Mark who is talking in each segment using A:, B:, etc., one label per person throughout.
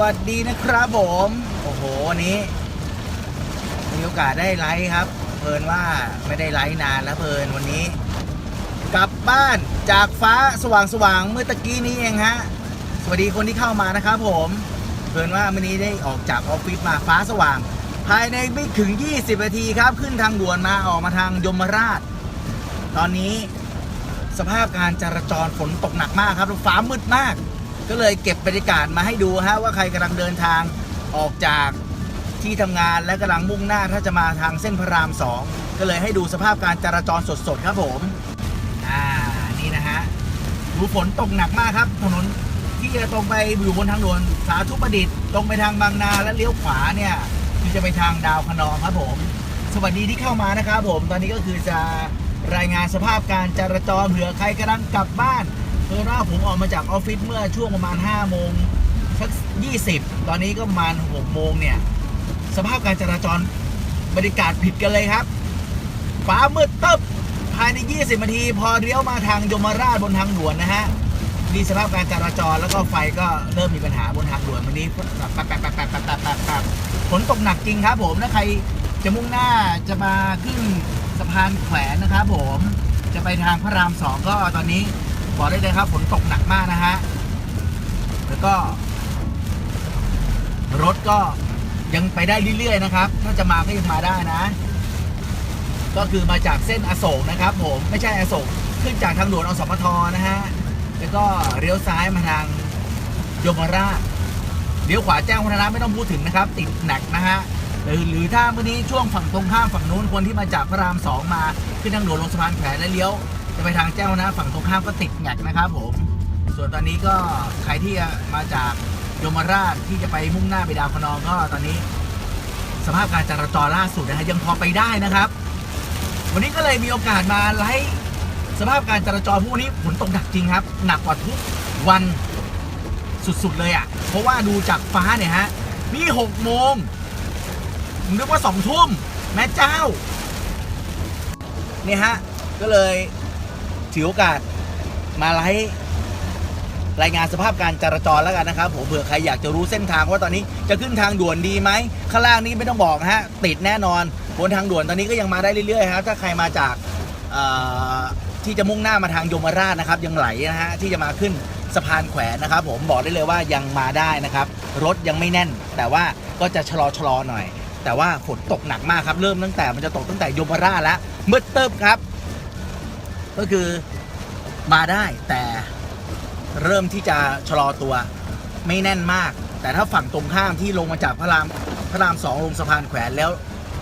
A: วัสดีนะครับผม โอ้โหวันนี้ มีโอกาสได้ไลฟ์ครับ เพลินว่าไม่ได้ไลฟ์นานแล้วเพลินวันนี้ กลับบ้านจากฟ้าสว่างสว่างๆเมื่อตะกี้นี้เองฮะ สวัสดีคนที่เข้ามานะครับผม เพลินว่าวันนี้ได้ออกจากออฟฟิศมาฟ้าสว่าง ภายในไม่ถึง 20 นาทีครับ ขึ้นทางด่วนมาออกมาทางยมราช ตอนนี้สภาพการจราจรฝนตกหนักมากครับฟ้ามืดมาก ก็เลยเก็บบรรยากาศมาให้ดูฮะว่าใครกำลังเดินทางออกจากที่ทำงานและกำลังมุ่งหน้าถ้าจะมาทางเส้นพระรามสองก็เลยให้ดูสภาพการจราจรสดๆครับผม อ่า นี่นะฮะดูฝนตกหนักมากครับ ถนนที่จะตรงไปอยู่บนทางด่วนสาธุประดิษฐ์ตรงไปทางบางนาและเลี้ยวขวาเนี่ยคือจะไปทางดาวคะนองครับผม สวัสดีที่เข้ามานะครับผม ตอนนี้ก็คือจะรายงานสภาพการจราจรเผื่อใครกำลังกลับบ้าน เพื่อว่าผมออกมาจากออฟฟิศเมื่อช่วงประมาณ 5 โมงสัก 20 ตอนนี้ก็ประมาณ 6 โมงเนี่ย สภาพการจราจรบรรยากาศผิดกันเลยครับ ฟ้ามืดตึ๊บภายใน 20 นาที พอเลี้ยวมาทางยมราชบนทางด่วนนะฮะนี่สภาพการจราจรแล้วก็ไฟก็เริ่มมีปัญหาบนทางด่วนวันนี้แป๊บแป๊บแป๊บแป๊บแป๊บแป๊บแป๊บแป๊บฝนตกหนักจริงครับผมถ้าใครจะมุ่งหน้าจะมาขึ้นสะพานแขวนนะครับผมจะไปทางพระรามสองก็ตอนนี้ บอกได้เลยครับฝนตกหนักมากนะฮะ แล้วก็ รถก็ยังไปได้เรื่อยๆนะครับ ถ้าจะมาก็ยังมาได้นะ ก็คือมาจากเส้นอโศกนะครับ ผมไม่ใช่อโศกขึ้นจากทางด่วนอสมทนะฮะ แล้วก็เลี้ยวซ้ายมาทางยมราชเลี้ยวขวาแจ้งวัฒนะไม่ต้องพูดถึงนะครับ ติดหนักนะฮะหรือหรือถ้าเมื่อนี้ช่วงฝั่งตรงข้ามฝั่งนู้นคนที่มาจากพระรามสองมาขึ้นทางด่วนลงสะพานแขวนและเลี้ยว จะไปทางแจ้งวัฒนะ ฝั่งตรงข้ามก็ติดหนักนะครับผม ส่วนตอนนี้ก็ใครที่มาจากยมราชที่จะไปมุ่งหน้าไปดาวคะนองก็ตอนนี้ สภาพการจราจรล่าสุดนะฮะยังพอไปได้นะครับ วันนี้ก็เลยมีโอกาสมาไลฟ์สภาพการจราจรพวกนี้ฝนตกหนักจริงครับ หนักกว่าทุกวันสุดๆเลยอะ่ะ เพราะว่าดูจากฟ้าเนี่ยฮะนี่หกโมงผมนึกว่าสองทุ่มแม่เจ้า เนี่ยฮะ ก็เลย ถือโอกาสมาไลฟ์รายงานสภาพการจราจรแล้วกันนะครับผมเผื่อใครอยากจะรู้เส้นทางว่าตอนนี้จะขึ้นทางด่วนดีไหมข้างล่างนี้ไม่ต้องบอกนะฮะติดแน่นอนบนทางด่วนตอนนี้ก็ยังมาได้เรื่อยๆครับถ้าใครมาจากที่จะมุ่งหน้ามาทางยมราชนะครับ ยังไหลนะฮะที่จะมาขึ้นสะพานแขวนนะครับ ผมบอกได้เลยว่ายังมาได้นะครับ รถยังไม่แน่น แต่ว่าก็จะชะลอชะลอหน่อย แต่ว่าฝนตกหนักมากครับเริ่มตั้งแต่มันจะตกตั้งแต่ยมราชแล้วมืดเติบครับ ก็คือมาได้แต่เริ่มที่จะชะลอตัวไม่แน่นมาก แต่ถ้าฝั่งตรงข้ามที่ลงมาจากพระรามพระรามสองลงสะพานแขวนแล้ว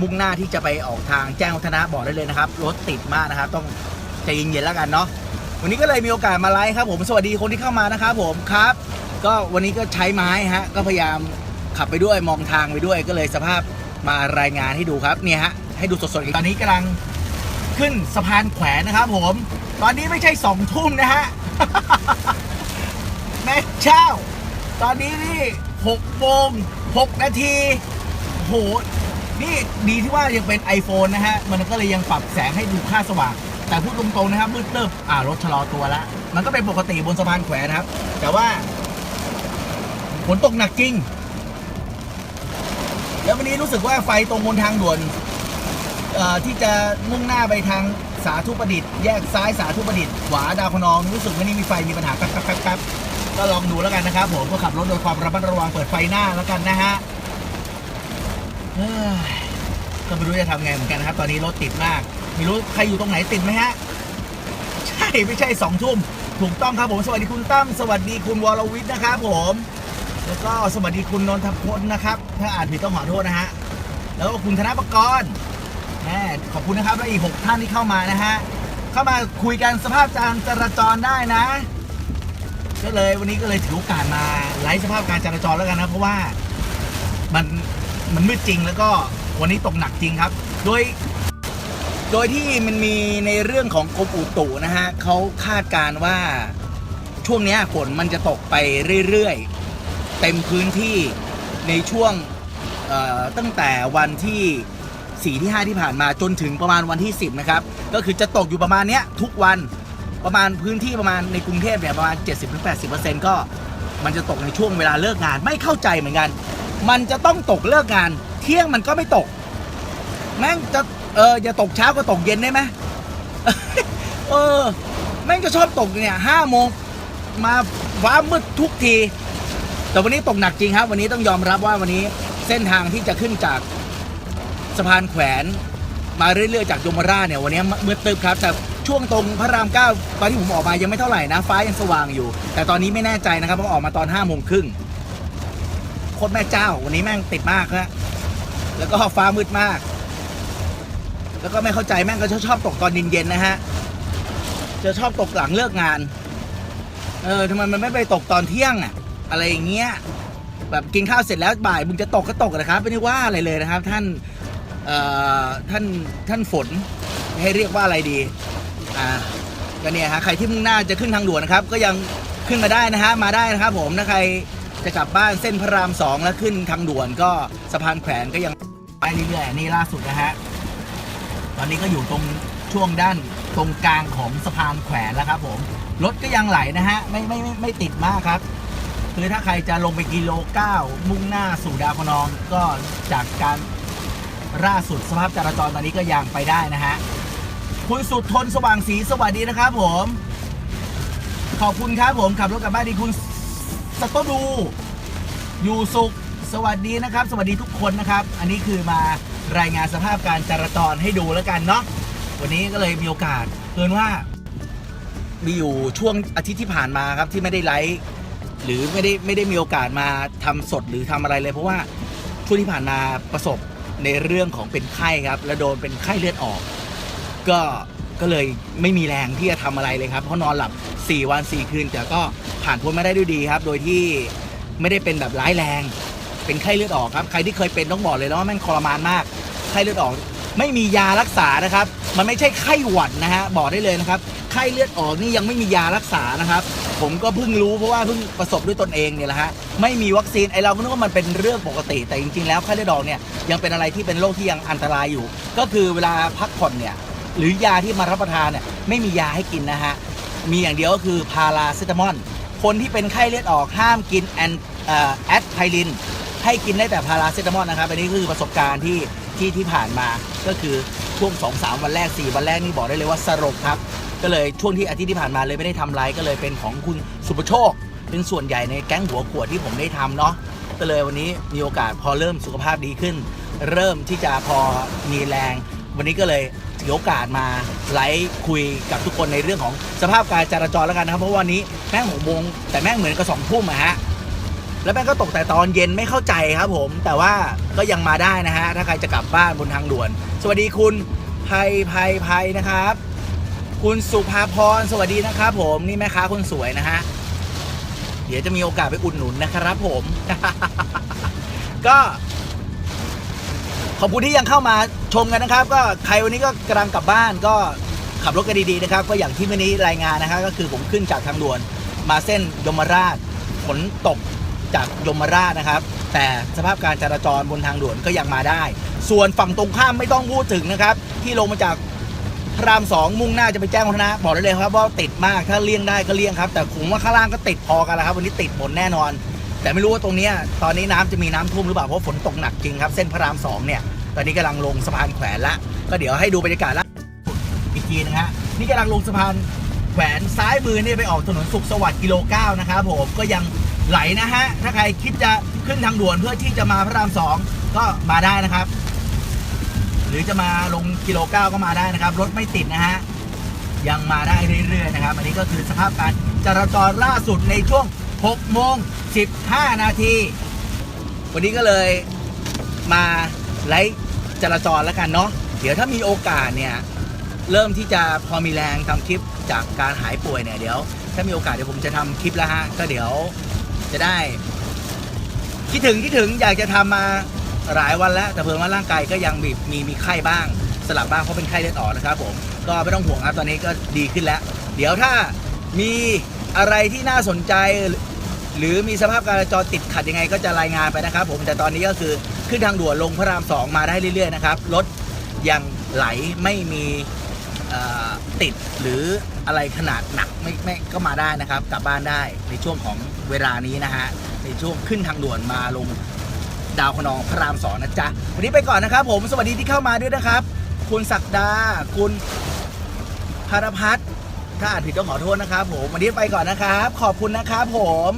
A: มุ่งหน้าที่จะไปออกทางแจ้งวัฒนะบอกได้เลยนะครับ รถติดมากนะครับ ต้องใจเย็นๆแล้วกันเนาะวันนี้ก็เลยมีโอกาสมาไลฟ์ครับผมสวัสดีคนที่เข้ามานะครับผมครับ ก็วันนี้ก็ใช้ไม้ฮะก็พยายามขับไปด้วยมองทางไปด้วยก็เลยสภาพมารายงานให้ดูครับเนี่ยฮะให้ดูสดๆอีกตอนนี้กำลัง ขึ้นสะพานแขวนนะครับผม ตอนนี้ไม่ใช่สองทุ่มนะฮะแม่เจ้า ตอนนี้นี่หกโมงหกนาทีโหนี่ดีที่ว่ายังเป็น iPhone นะฮะ มันก็เลยยังปรับแสงให้ดูค่าสว่าง แต่พูดตรงๆนะครับมืดเติบอ่ารถชะลอตัวแล้วมันก็เป็นปกติบนสะพานแขวนนะครับ แต่ว่าฝนตกหนักจริง แล้ววันนี้รู้สึกว่าไฟตรงบนทางด่วน ที่จะมุ่งหน้าไปทางสาธุประดิษฐ์ แยกซ้ายสาธุประดิษฐ์ขวาดาวคนองรู้สึกว่านี่มีไฟมีปัญหาแป๊บแป๊บแป๊บก็ลองดูแล้วกันนะครับผมก็ขับรถโดยความระมัดระวังเปิดไฟหน้าแล้วกันนะฮะก็ไม่รู้จะทำไงเหมือนกันนะครับ ตอนนี้รถติดมากไม่รู้ใครอยู่ตรงไหนติดไหมฮะใช่ไม่ใช่สองทุ่มถูกต้องครับผม สวัสดีคุณตั้มสวัสดีคุณวรวิทย์นะครับผมแล้วก็สวัสดีคุณนนทพลนะครับ ถ้าอ่านผิดต้องขอโทษนะฮะแล้วก็คุณธนปกรณ์ แหมขอบคุณนะครับและอีกหกท่านที่เข้ามานะฮะ เข้ามาคุยกันสภาพการจราจรได้นะ ก็เลยวันนี้ก็เลยถือโอกาสมาไลฟ์สภาพการจราจรแล้วกันนะ เพราะว่ามันมันมืดจริงแล้วก็วันนี้ตกหนักจริงครับ โดย โดยที่มันมีในเรื่องของกรมอุตุนะฮะเขาคาดการณ์ว่าช่วงนี้ฝนมันจะตกไปเรื่อยๆ เต็มพื้นที่ในช่วงตั้งแต่วันที่ 4 ที่ 5 ที่ผ่านมาจนถึงประมาณวันที่ 10 นะครับ ก็คือจะตกอยู่ประมาณเนี้ยทุกวันประมาณพื้นที่ประมาณในกรุงเทพเนี่ยประมาณ 70-80%ก็มันจะตกในช่วงเวลาเลิกงานไม่เข้าใจเหมือนกัน มันจะต้องตกเลิกงาน เที่ยงมันก็ไม่ตก แม่งจะเอออย่าตกเช้าก็ตกเย็นได้ไหมเออแม่งจะชอบตกเนี่ยห้าโมงมาฟ้ามืดทุกที แต่วันนี้ตกหนักจริงครับ วันนี้ต้องยอมรับว่าวันนี้เส้นทางที่จะขึ้นจาก สะพานแขวนมาเรื่อยๆจากยมราชเนี่ยวันนี้มืดตึบครับแต่ช่วงตรงพระรามเก้าตอนที่ผมออกมายังไม่เท่าไหร่นะ ฟ้ายังสว่างอยู่ แต่ตอนนี้ไม่แน่ใจนะครับเพราะออกมาตอนห้าโมงครึ่งโคตรแม่เจ้า วันนี้แม่งติดมากนะแล้วก็ฟ้ามืดมาก แล้วก็ไม่เข้าใจแม่งก็ชอบตกตอนเย็นๆนะฮะจะชอบตกหลังเลิกงาน เออทำไมมันไม่ไปตกตอนเที่ยงอะอะไรอย่างเงี้ยแบบกินข้าวเสร็จแล้วบ่ายมึงจะตกก็ตกนะครับไม่ได้ว่าอะไรเลยนะครับ ท่าน ท่านท่านฝนให้เรียกว่าอะไรดีอ่าก็เนี่ยฮะใครที่มุ่งหน้าจะขึ้นทางด่วนนะครับ ก็ยังขึ้นมาได้นะฮะมาได้นะครับผมถ้าใครจะกลับบ้านเส้นพระรามสองแล้วขึ้นทางด่วนก็สะพานแขวนก็ยังไปเรื่อยๆนี่ล่าสุดนะฮะตอนนี้ก็อยู่ตรงช่วงด้านตรงกลางของสะพานแขวนแล้วครับผมรถก็ยังไหลนะฮะไม่ไม่ไม่ไม่ติดมากครับคือถ้าใครจะลงไปกิโลเก้ามุ่งหน้าสู่ดาวพนองก็จากการ ล่าสุดสภาพจราจรตอนนี้ก็ยังไปได้นะฮะคุณสุดทนสว่างสีสวัสดีนะครับผม ขอบคุณครับผมขับรถกลับบ้านดีคุณสตดู อยู่สุขสวัสดีนะครับ สวัสดีทุกคนนะครับ อันนี้คือมารายงานสภาพการจราจรให้ดูแล้วกันเนาะวันนี้ก็เลยมีโอกาสเกินว่ามีอยู่ช่วงอาทิตย์ที่ผ่านมาครับที่ไม่ได้ไลฟ์หรือไม่ได้ไม่ได้มีโอกาสมาทำสดหรือทำอะไรเลย เพราะว่าช่วงที่ผ่านมาประสบ ในเรื่องของเป็นไข้ครับ และโดนเป็นไข้เลือดออก ก็ก็เลยไม่มีแรงที่จะทำอะไรเลยครับเพราะนอนหลับ 4 วัน 4 คืน แต่ก็ผ่านพ้นมาได้ด้วยดีครับ โดยที่ไม่ได้เป็นแบบร้ายแรง เป็นไข้เลือดออกครับ ใครที่เคยเป็นต้องบอกเลยนะว่าแม่งทรมานมากไข้เลือดออก ไม่มียารักษานะครับ มันไม่ใช่ไข้หวัดนะฮะบอกได้เลยนะครับไข้เลือดออกนี่ยังไม่มียารักษานะครับ ผมก็เพิ่งรู้เพราะว่าเพิ่งประสบด้วยตนเองเนี่ยแหละฮะไม่มีวัคซีนไอเราก็นึกว่ามันเป็นเรื่องปกติ แต่จริงๆแล้วไข้เลือดออกเนี่ยยังเป็นอะไรที่เป็นโรคที่ยังอันตรายอยู่ ก็คือเวลาพักผ่อนเนี่ยหรือยาที่มารับประทานเนี่ยไม่มียาให้กินนะฮะมีอย่างเดียวก็คือพาราเซตามอลคนที่เป็นไข้เลือดออกห้ามกินแอนแอดไทลินให้กินได้แต่พาราเซตามอลนะครับอันนี้คือประสบการณ์ที่ที่ที่ผ่านมาก็คือช่วง 2 3 วันแรก 4 วันแรกนี่บอกได้เลยว่าสรบครับ ก็เลยช่วงที่อาทิตย์ที่ผ่านมาเลยไม่ได้ทำไลฟ์ก็เลยเป็นของคุณสุประโชค เป็นส่วนใหญ่ในแก๊งหัวขวดที่ผมได้ทำเนาะก็เลยวันนี้มีโอกาสพอเริ่มสุขภาพดีขึ้น เริ่มที่จะพอมีแรง วันนี้ก็เลยถือโอกาสมาไลฟ์คุยกับทุกคนในเรื่องของสภาพการจราจรแล้วกันนะครับ เพราะวันนี้แม่งหกโมงแต่แม่งเหมือนกับสองทุ่มอะฮะแล้วแม่งก็ตกแต่ตอนเย็นไม่เข้าใจครับผม แต่ว่าก็ยังมาได้นะฮะถ้าใครจะกลับบ้านบนทางด่วน สวัสดีคุณภัยภัยภัยนะครับ คุณสุภาพรสวัสดีนะครับผมนี่แม่ค้าคนสวยนะฮะเดี๋ยวจะมีโอกาสไปอุดหนุนนะครับผม ก็ขอบคุณที่ยังเข้ามาชมกันนะครับ ก็ใครวันนี้ก็กำลังกลับบ้านก็ขับรถกันดีๆนะครับ ก็อย่างที่เมื่อนี้รายงานนะครับ ก็คือผมขึ้นจากทางด่วนมาเส้นยมราชฝนตกจากยมราชนะครับ แต่สภาพการจราจรบนทางด่วนก็ยังมาได้ ส่วนฝั่งตรงข้ามไม่ต้องพูดถึงนะครับ ที่ลงมาจาก พระรามสองมุ่งหน้าจะไปแจ้งวัฒนะบอกได้เลยครับว่าติดมากถ้าเลี่ยงได้ก็เลี่ยงครับ แต่ผมว่าข้างล่างก็ติดพอกันแล้วครับ วันนี้ติดหมดแน่นอน แต่ไม่รู้ว่าตรงเนี้ยตอนนี้น้ำจะมีน้ำท่วมหรือเปล่าเพราะฝนตกหนักจริงครับเส้นพระรามสองเนี่ยตอนนี้กำลังลงสะพานแขวนละก็เดี๋ยวให้ดูบรรยากาศละอีกทีนะฮะนี่กำลังลงสะพานแขวนซ้ายมือเนี่ยไปออกถนนสุขสวัสดิ์กิโลเก้านะครับผมก็ยังไหลนะฮะถ้าใครคิดจะขึ้นทางด่วนเพื่อที่จะมาพระรามสองก็มาได้นะครับ หรือจะมาลงกิโลเก้าก็มาได้นะครับ รถไม่ติดนะฮะ ยังมาได้เรื่อยๆนะครับ อันนี้ก็คือสภาพการจราจรล่าสุดในช่วง6โมง15 นาที วันนี้ก็เลยมาไลฟ์จราจรแล้วกันเนาะ เดี๋ยวถ้ามีโอกาสเนี่ย เริ่มที่จะพอมีแรงทำคลิปจากการหายป่วยเนี่ยเดี๋ยว ถ้ามีโอกาสเดี๋ยวผมจะทำคลิปแล้วฮะ ก็เดี๋ยวจะได้ คิดถึงคิดถึงอยากจะทำมา หลายวันแล้ว แต่เพิ่งว่าร่างกายก็ยังมีมีมีไข้บ้าง สลับบ้างเพราะเป็นไข้เลือดออกนะครับผมก็ไม่ต้องห่วงครับตอนนี้ก็ดีขึ้นแล้ว เดี๋ยวถ้ามีอะไรที่น่าสนใจ หรือมีสภาพการจราจรติดขัดยังไงก็จะรายงานไปนะครับ ผมแต่ตอนนี้ก็คือขึ้นทางด่วนลงพระรามสองมาได้เรื่อยๆนะครับรถยังไหลไม่มีติดหรืออะไรขนาดหนักไม่ไม่ก็มาได้นะครับ กลับบ้านได้ในช่วงของเวลานี้นะฮะในช่วงขึ้นทางด่วนมาลง ดาวขนองพระรามสองนะจ๊ะ วันนี้ไปก่อนนะครับผมสวัสดีที่เข้ามาด้วยนะครับ คุณศักดา คุณพารพัฒน์ถ้าอ่านผิดก็ขอโทษนะครับผมวันนี้ไปก่อนนะครับ ขอบคุณนะครับผม